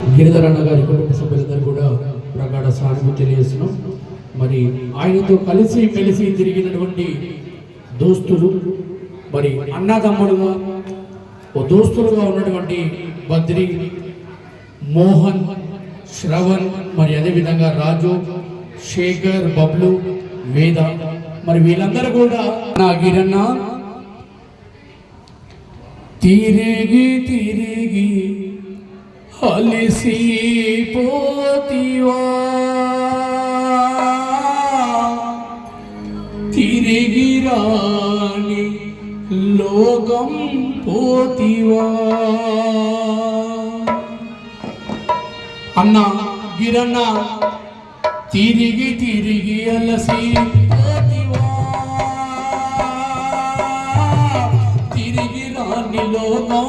గిరిధర్ అన్న గారి కుటుంబ సభ్యులందరూ కూడా ప్రగాఢ సానుభూతి తెలియజేస్తున్నాం. మరి ఆయనతో కలిసి మెలిసి తిరిగినటువంటి దోస్తులు మరి అన్నదమ్ముడుగా ఓ దోస్తులుగా ఉన్నటువంటి బద్రి మోహన్ శ్రవణ్ మరి అదేవిధంగా రాజు శేఖర్ బబ్లు వేద మరి వీళ్ళందరూ కూడా నా గిరన్న తిరిగి తిరిగి అలసిపోతివా తిరిగి రాని లోకం పోతివా. అన్న గిరన్న తిరిగి తిరిగి అలసి పోతివా తిరిగి రాని లోకం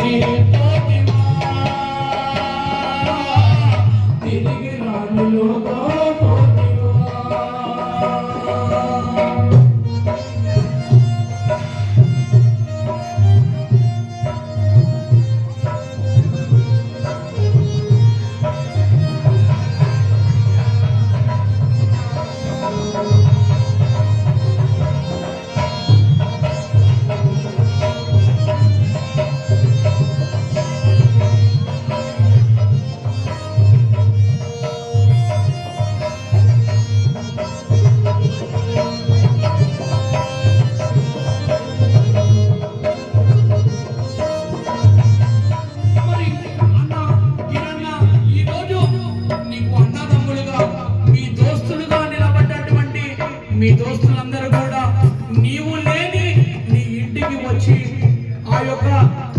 నీ వచ్చి ఆ యొక్క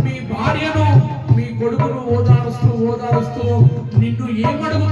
మీ భార్యను మీ కొడుకును ఓదారుస్తూ ఓదారుస్తూ నిన్ను ఏమడుగు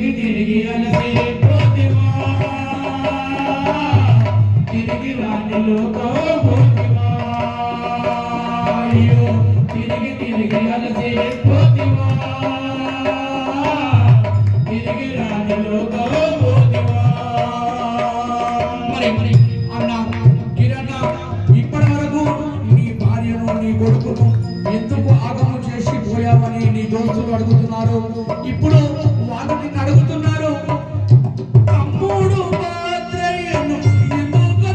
కొడుకును ఎందుకు ఆగము చేసి పోయామని నీ దోస్తులు అడుగుతున్నారు? ఇప్పుడు వాళ్ళు నిన్ను అడుగుతున్నారు. తమ్ముడు ఎందుకు ఎందుకు